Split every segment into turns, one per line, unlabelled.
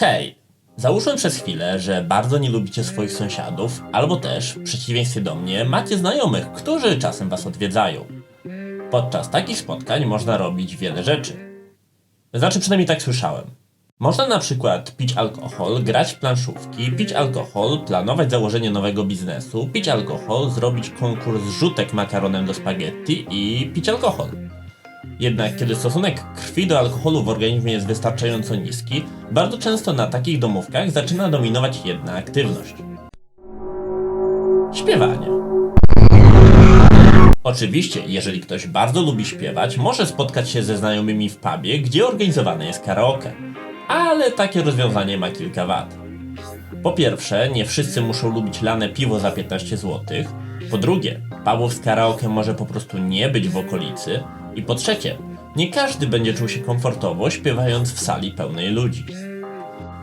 Hej! Załóżmy przez chwilę, że bardzo nie lubicie swoich sąsiadów, albo też, w przeciwieństwie do mnie, macie znajomych, którzy czasem was odwiedzają. Podczas takich spotkań można robić wiele rzeczy. Znaczy, przynajmniej tak słyszałem. Można na przykład pić alkohol, grać w planszówki, pić alkohol, planować założenie nowego biznesu, pić alkohol, zrobić konkurs rzutek makaronem do spaghetti i pić alkohol. Jednak kiedy stosunek krwi do alkoholu w organizmie jest wystarczająco niski, bardzo często na takich domówkach zaczyna dominować jedna aktywność. Śpiewanie. Oczywiście, jeżeli ktoś bardzo lubi śpiewać, może spotkać się ze znajomymi w pubie, gdzie organizowane jest karaoke. Ale takie rozwiązanie ma kilka wad. Po pierwsze, nie wszyscy muszą lubić lane piwo za 15 zł. Po drugie, pubów z karaoke może po prostu nie być w okolicy. I po trzecie, nie każdy będzie czuł się komfortowo śpiewając w sali pełnej ludzi.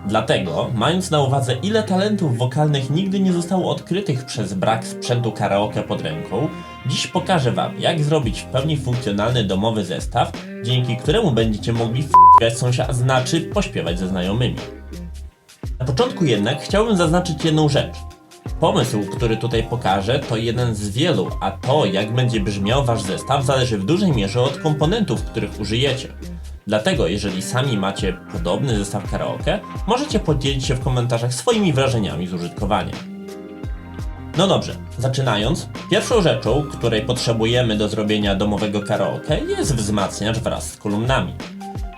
Dlatego, mając na uwadze ile talentów wokalnych nigdy nie zostało odkrytych przez brak sprzętu karaoke pod ręką, dziś pokażę Wam, jak zrobić w pełni funkcjonalny domowy zestaw, dzięki któremu będziecie mogli f***ać sąsiada, znaczy pośpiewać ze znajomymi. Na początku jednak chciałbym zaznaczyć jedną rzecz. Pomysł, który tutaj pokażę, to jeden z wielu, a to, jak będzie brzmiał wasz zestaw, zależy w dużej mierze od komponentów, których użyjecie. Dlatego, jeżeli sami macie podobny zestaw karaoke, możecie podzielić się w komentarzach swoimi wrażeniami z użytkowania. No dobrze, zaczynając, pierwszą rzeczą, której potrzebujemy do zrobienia domowego karaoke jest wzmacniacz wraz z kolumnami.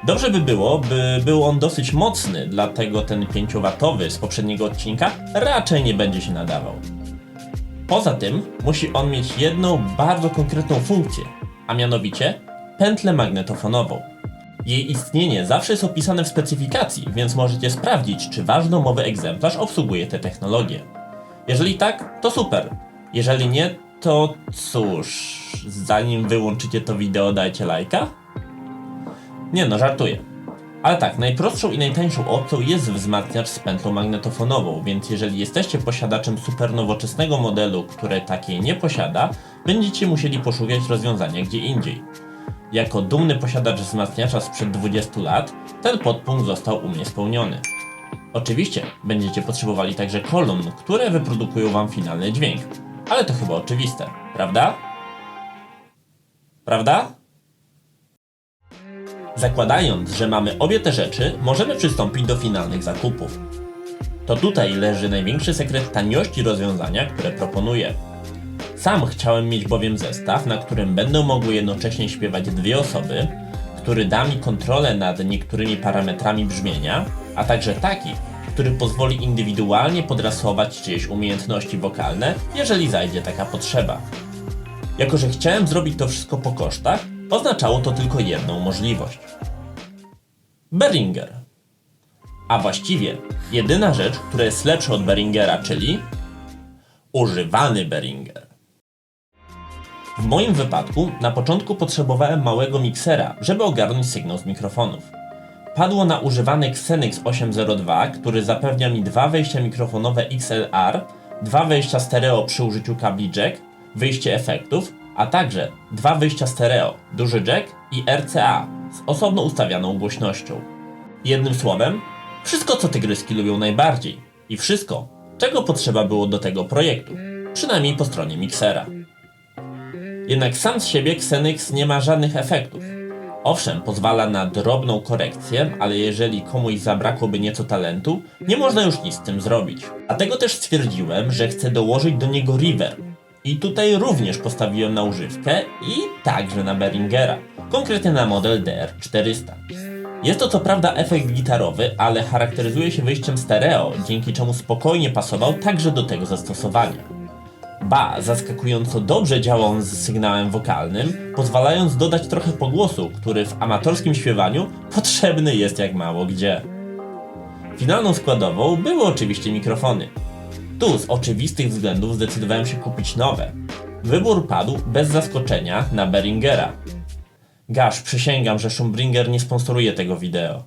Dobrze by było, by był on dosyć mocny, dlatego ten 5W z poprzedniego odcinka raczej nie będzie się nadawał. Poza tym musi on mieć jedną bardzo konkretną funkcję, a mianowicie pętlę magnetofonową. Jej istnienie zawsze jest opisane w specyfikacji, więc możecie sprawdzić, czy wasz domowy egzemplarz obsługuje tę technologię. Jeżeli tak, to super. Jeżeli nie, to cóż, zanim wyłączycie to wideo, dajcie lajka. Nie no, żartuję. Ale tak, najprostszą i najtańszą opcją jest wzmacniacz z pętlą magnetofonową, więc jeżeli jesteście posiadaczem super nowoczesnego modelu, które takiej nie posiada, będziecie musieli poszukać rozwiązania gdzie indziej. Jako dumny posiadacz wzmacniacza sprzed 20 lat, ten podpunkt został u mnie spełniony. Oczywiście będziecie potrzebowali także kolumn, które wyprodukują wam finalny dźwięk. Ale to chyba oczywiste, prawda? Prawda? Zakładając, że mamy obie te rzeczy, możemy przystąpić do finalnych zakupów. To tutaj leży największy sekret taniości rozwiązania, które proponuję. Sam chciałem mieć bowiem zestaw, na którym będą mogły jednocześnie śpiewać dwie osoby, który da mi kontrolę nad niektórymi parametrami brzmienia, a także taki, który pozwoli indywidualnie podrasować czyjeś umiejętności wokalne, jeżeli zajdzie taka potrzeba. Jako, że chciałem zrobić to wszystko po kosztach, oznaczało to tylko jedną możliwość. Behringer. A właściwie jedyna rzecz, która jest lepsza od Behringera, czyli używany Behringer. W moim wypadku na początku potrzebowałem małego miksera, żeby ogarnąć sygnał z mikrofonów. Padło na używany Xenix 802, który zapewnia mi dwa wejścia mikrofonowe XLR, dwa wejścia stereo przy użyciu kabli jack, wyjście efektów, a także dwa wyjścia stereo, duży jack i RCA z osobno ustawianą głośnością. Jednym słowem, wszystko co tygryski lubią najbardziej i wszystko, czego potrzeba było do tego projektu, przynajmniej po stronie miksera. Jednak sam z siebie Xenix nie ma żadnych efektów. Owszem, pozwala na drobną korekcję, ale jeżeli komuś zabrakłoby nieco talentu, nie można już nic z tym zrobić. Dlatego też stwierdziłem, że chcę dołożyć do niego reverb. I tutaj również postawiłem na używkę i także na Behringera, konkretnie na model DR400. Jest to co prawda efekt gitarowy, ale charakteryzuje się wyjściem stereo, dzięki czemu spokojnie pasował także do tego zastosowania. Ba, zaskakująco dobrze działa on z sygnałem wokalnym, pozwalając dodać trochę pogłosu, który w amatorskim śpiewaniu potrzebny jest jak mało gdzie. Finalną składową były oczywiście mikrofony. Tu z oczywistych względów zdecydowałem się kupić nowe. Wybór padł bez zaskoczenia na Behringera. Gasz, przysięgam, że Schumbringer nie sponsoruje tego wideo.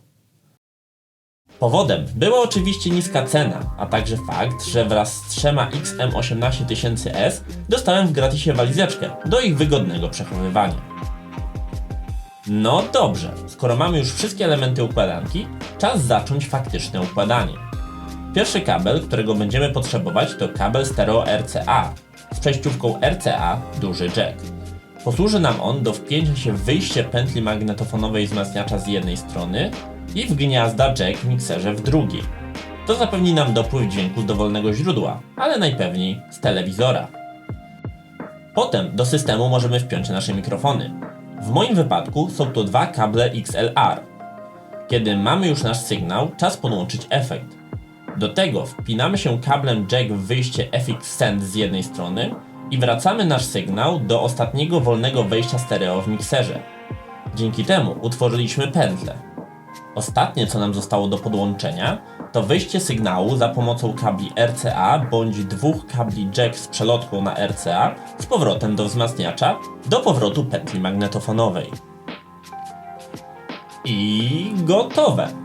Powodem była oczywiście niska cena, a także fakt, że wraz z trzema XM18000S dostałem w gratisie walizeczkę do ich wygodnego przechowywania. No dobrze, skoro mamy już wszystkie elementy układanki, czas zacząć faktyczne układanie. Pierwszy kabel, którego będziemy potrzebować to kabel stereo RCA z przejściówką RCA duży jack. Posłuży nam on do wpięcia się w wyjście pętli magnetofonowej wzmacniacza z jednej strony i w gniazda jack w mikserze w drugiej. To zapewni nam dopływ dźwięku z dowolnego źródła, ale najpewniej z telewizora. Potem do systemu możemy wpiąć nasze mikrofony. W moim wypadku są to dwa kable XLR. Kiedy mamy już nasz sygnał, czas podłączyć efekt. Do tego wpinamy się kablem jack w wyjście FX Send z jednej strony i wracamy nasz sygnał do ostatniego wolnego wejścia stereo w mikserze. Dzięki temu utworzyliśmy pętlę. Ostatnie, co nam zostało do podłączenia, to wyjście sygnału za pomocą kabli RCA bądź dwóch kabli jack z przelotką na RCA z powrotem do wzmacniacza do powrotu pętli magnetofonowej. I gotowe!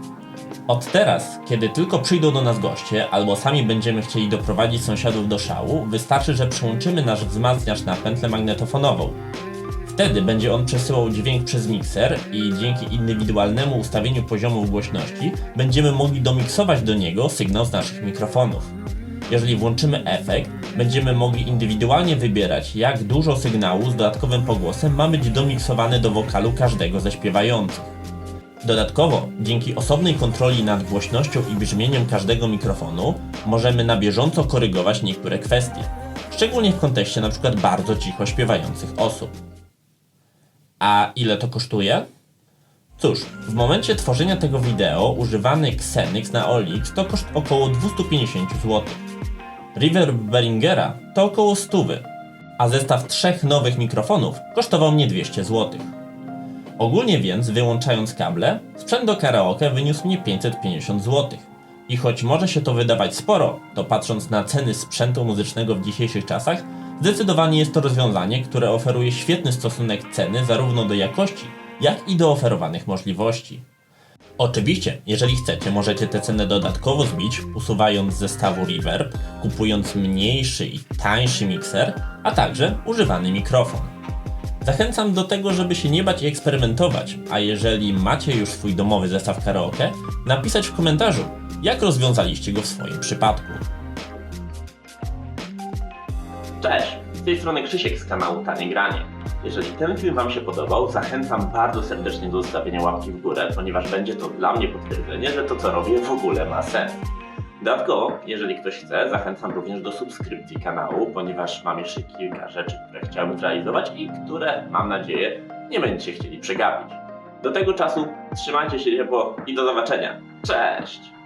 Od teraz, kiedy tylko przyjdą do nas goście, albo sami będziemy chcieli doprowadzić sąsiadów do szału, wystarczy, że przyłączymy nasz wzmacniacz na pętlę magnetofonową. Wtedy będzie on przesyłał dźwięk przez mikser i dzięki indywidualnemu ustawieniu poziomów głośności będziemy mogli domiksować do niego sygnał z naszych mikrofonów. Jeżeli włączymy efekt, będziemy mogli indywidualnie wybierać, jak dużo sygnału z dodatkowym pogłosem ma być domiksowane do wokalu każdego ze śpiewających. Dodatkowo, dzięki osobnej kontroli nad głośnością i brzmieniem każdego mikrofonu, możemy na bieżąco korygować niektóre kwestie, szczególnie w kontekście np. bardzo cicho śpiewających osób. A ile to kosztuje? Cóż, w momencie tworzenia tego wideo używany Xenix na OLX to koszt około 250 zł. Reverb Behringera to około 100, a zestaw trzech nowych mikrofonów kosztował mnie 200 zł. Ogólnie więc, wyłączając kable, sprzęt do karaoke wyniósł mnie 550 zł. I choć może się to wydawać sporo, to patrząc na ceny sprzętu muzycznego w dzisiejszych czasach, zdecydowanie jest to rozwiązanie, które oferuje świetny stosunek ceny zarówno do jakości, jak i do oferowanych możliwości. Oczywiście, jeżeli chcecie, możecie tę cenę dodatkowo zbić, usuwając zestawu reverb, kupując mniejszy i tańszy mikser, a także używany mikrofon. Zachęcam do tego, żeby się nie bać i eksperymentować, a jeżeli macie już swój domowy zestaw karaoke, napisać w komentarzu, jak rozwiązaliście go w swoim przypadku. Cześć, z tej strony Krzysiek z kanału Tanie Granie. Jeżeli ten film Wam się podobał, zachęcam bardzo serdecznie do zostawienia łapki w górę, ponieważ będzie to dla mnie potwierdzenie, że to co robię w ogóle ma sens. Dodatkowo, jeżeli ktoś chce, zachęcam również do subskrypcji kanału, ponieważ mam jeszcze kilka rzeczy, które chciałbym zrealizować i które, mam nadzieję, nie będziecie chcieli przegapić. Do tego czasu trzymajcie się ciepło i do zobaczenia. Cześć!